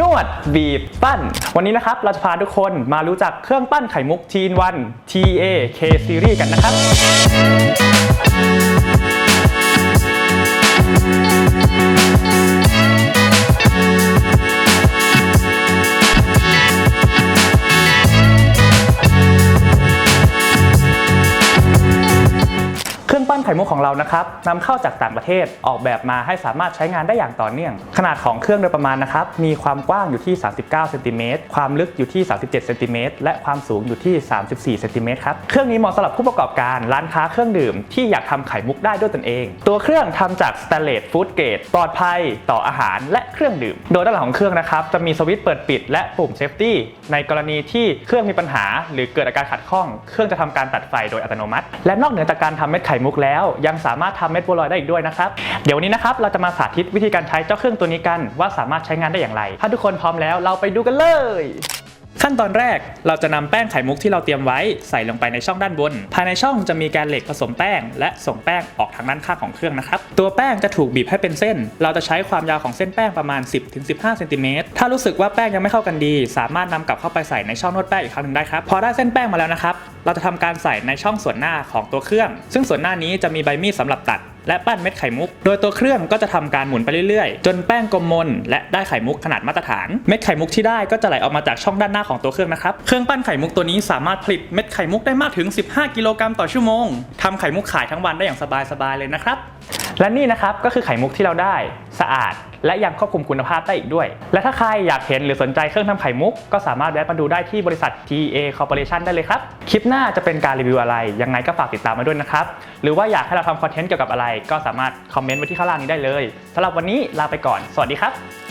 นวดบีบปั้น วันนี้นะครับเราจะพาทุกคนมารู้จักเครื่องปั้นไข่มุกทีนวัน TA K Series กันนะครับ ปั้นไข่มุกของเรานะครับนำเข้าจากต่างประเทศออกแบบมาให้สามารถใช้งานได้อย่างต่อเนื่อง ขนาดของเครื่องโดยประมาณนะครับมีความกว้างอยู่ที่ 39เซนติเมตรความลึกอยู่ที่ 37เซนติเมตรและความสูงอยู่ที่ 34เซนติเมตรครับเครื่องนี้เหมาะสำหรับผู้ประกอบการร้านค้าเครื่องดื่มที่อยากทำไข่มุกได้ด้วยตนเอง ตัวเครื่องทำจากสแตนเลสฟู้ดเกรดปลอดภัยต่ออาหารและเครื่องดื่ม โดยด้านหลังของเครื่องนะครับจะมีสวิตช์เปิดปิดและปุ่มเซฟตี้ในกรณีที่เครื่องมีปัญหา หรือเกิดอาการขัดข้อง เครื่องจะทำการตัดไฟโดยอัตโนมัติ และนอกเหนือจากการทำเม็ดไข่มุกแล้ว ยังสามารถทำเม็ดบัวลอยได้อีกด้วยนะครับ เดี๋ยววันนี้นะครับเราจะมาสาธิตวิธีการใช้เจ้าเครื่องตัวนี้กัน ว่าสามารถใช้งานได้อย่างไร ถ้าทุกคนพร้อมแล้วเราไปดูกันเลย ขั้นตอนแรกเราจะนำแป้งไข่มุกที่เราเตรียมไว้ใส่ลงไปในช่องด้านบน ภายในช่องจะมีแกนเหล็กผสมแป้ง และส่งแป้งออกทางด้านข้างของเครื่องนะครับ ตัวแป้งจะถูกบีบให้เป็นเส้น เราจะใช้ความยาวของเส้นแป้งประมาณ 10-15เซนติเมตรถ้ารู้สึกว่าแป้งยังไม่เข้ากันดี สามารถนำกลับเข้าไปใส่ในช่องนวดแป้งอีกครั้งหนึ่งได้ครับ พอได้เส้นแป้งมาแล้วนะครับ เราจะทำการใส่ในช่องส่วนหน้าของตัวเครื่อง ซึ่งส่วนหน้านี้จะมีใบมีดสำหรับตัดและปั้นเม็ดไข่มุก โดยตัวเครื่องก็จะทำการหมุนไปเรื่อยๆ จนแป้งกลมมน และได้ไข่มุกขนาดมาตรฐาน เม็ดไข่มุกที่ได้ก็จะไหลออกมาจากช่องด้านหน้าของตัวเครื่องนะครับ เครื่องปั้นไข่มุกตัวนี้สามารถผลิตเม็ดไข่มุกได้มากถึง 15 กิโลกรัมต่อชั่วโมงทำไข่มุกขายทั้งวันได้อย่างสบายๆเลยนะครับ และนี่นะครับก็คือไข่มุกที่เราได้สะอาด และยังควบคุมคุณภาพได้อีกด้วย และถ้าใครอยากเห็นหรือสนใจเครื่องทำไข่มุก ก็สามารถแวะมาดูได้ที่บริษัท TA Corporation ได้เลยครับ คลิปหน้าจะเป็นการรีวิวอะไร ยังไงก็ฝากติดตามมาด้วยนะครับ หรือว่าอยากให้เราทำคอนเทนต์เกี่ยวกับอะไร ก็สามารถคอมเมนต์ไว้ที่ข้างล่างนี้ได้เลยสำหรับวันนี้ลาไปก่อน สวัสดีครับ